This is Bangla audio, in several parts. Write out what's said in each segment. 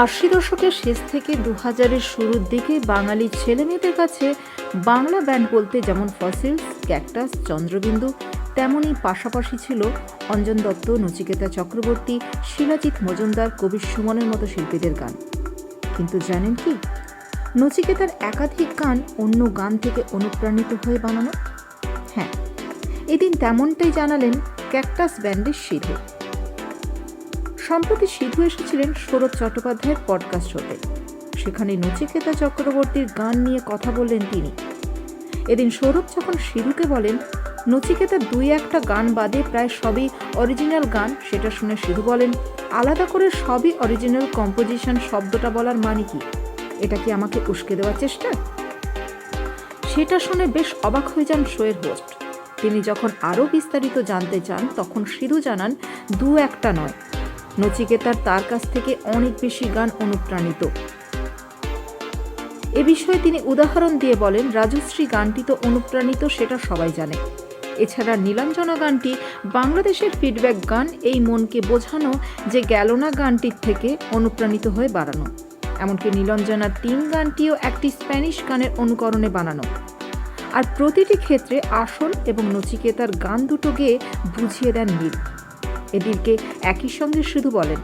আশি দশকের শেষ থেকে দু হাজারের শুরুর দিকে বাঙালি ছেলেমেয়েদের কাছে বাংলা ব্যান্ড বলতে যেমন ফসিলস, ক্যাকটাস, চন্দ্রবিন্দু তেমনই পাশাপাশি ছিল অঞ্জন দত্ত, নচিকেতা চক্রবর্তী শিলাজিৎ মজুমদার, কবি সুমনের মতো শিল্পীদের গান। কিন্তু জানেন কি? নচিকেতার একাধিক গান অন্য গান থেকে অনুপ্রাণিত হয়ে বানানো? হ্যাঁ এদিন তেমনটাই জানালেন ক্যাকটাস ব্যান্ডের সিধু সম্প্রতি সিধু এসেছিলেন সৌরভ চট্টোপাধ্যায়ের পডকাস্ট শোতে সেখানে নচিকেতা চক্রবর্তীর গান নিয়ে কথা বললেন তিনি। এদিন সৌরভ যখন সিধুকে বলেন, নচিকেতা দুই একটা গান বাদে প্রায় সবই অরিজিনাল গান, সেটা শুনে সিধু বলেন, আলাদা করে সবই অরিজিনাল কম্পোজিশন শব্দটা বলার মানে কি? এটা কি আমাকে উস্কে দেওয়ার চেষ্টা? সেটা শুনে বেশ অবাক হয়ে যান শোয়ের হোস্ট তিনি যখন আরও বিস্তারিত জানতে চান, তখন সিধু জানান, দু একটা নয়। নচিকেতার তার কাছ থেকে অনেক বেশি গান অনুপ্রাণিত। এ বিষয়ে তিনি উদাহরণ দিয়ে বলেন, রাজশ্রী গানটি তো অনুপ্রাণিত, সেটা সবাই জানে। এছাড়া নীলাঞ্জনা গানটি বাংলাদেশের ফিডব্যাক গান, এই মনকে বোঝানো যে গেল না গানটির থেকে অনুপ্রাণিত হয়ে বাড়ানো। এমনকি নীলঞ্জনা তিন গানটিও একটি স্প্যানিশ গানের অনুকরণে বানানো। আর প্রতিটি ক্ষেত্রে আসল এবং নচিকেতার গান দুটো গেয়ে বুঝিয়ে দেন নীল। এদিকে একই সঙ্গে শুধু বলেন,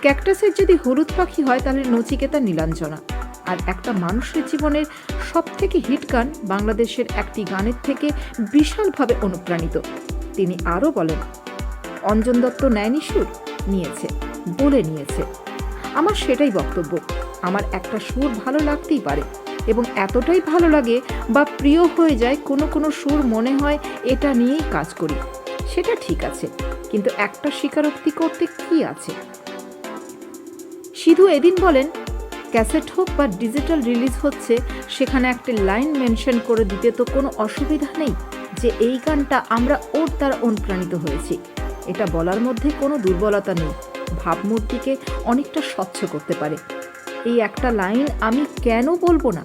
ক্যাকটাসের যদি হলুদ পাখি হয়, তাহলে নচিকেতা নীলাঞ্জনা। আর একটা মানুষের জীবনের সব থেকে হিট গান বাংলাদেশের একটি গানের থেকে বিশালভাবে অনুপ্রাণিত। তিনি আরও বলেন, অঞ্জন দত্ত ন্যায়নি সুর নিয়েছে, বলে নিয়েছে। আমার সেটাই বক্তব্য। আমার একটা সুর ভালো লাগতেই পারে এবং এতটাই ভালো লাগে বা প্রিয় হয়ে যায় কোনো কোনো সুর মনে হয়, এটা নিয়েই কাজ করি। সেটা ঠিক আছে। কিন্তু একটা স্বীকারোক্তি করতে কি আছে? সিধু এদিন বলেন, ক্যাসেট হোক বা ডিজিটাল রিলিজ হচ্ছে, সেখানে একটা লাইন মেনশন করে দিতে তো কোনো অসুবিধা নেই যে এই গানটা আমরা ওর দ্বারা অনুপ্রাণিত হয়েছি। এটা বলার মধ্যে কোনো দুর্বলতা নেই। ভাবমূর্তিকে অনেকটা স্বচ্ছ করতে পারে। এই একটা লাইন আমি কেন বলব না?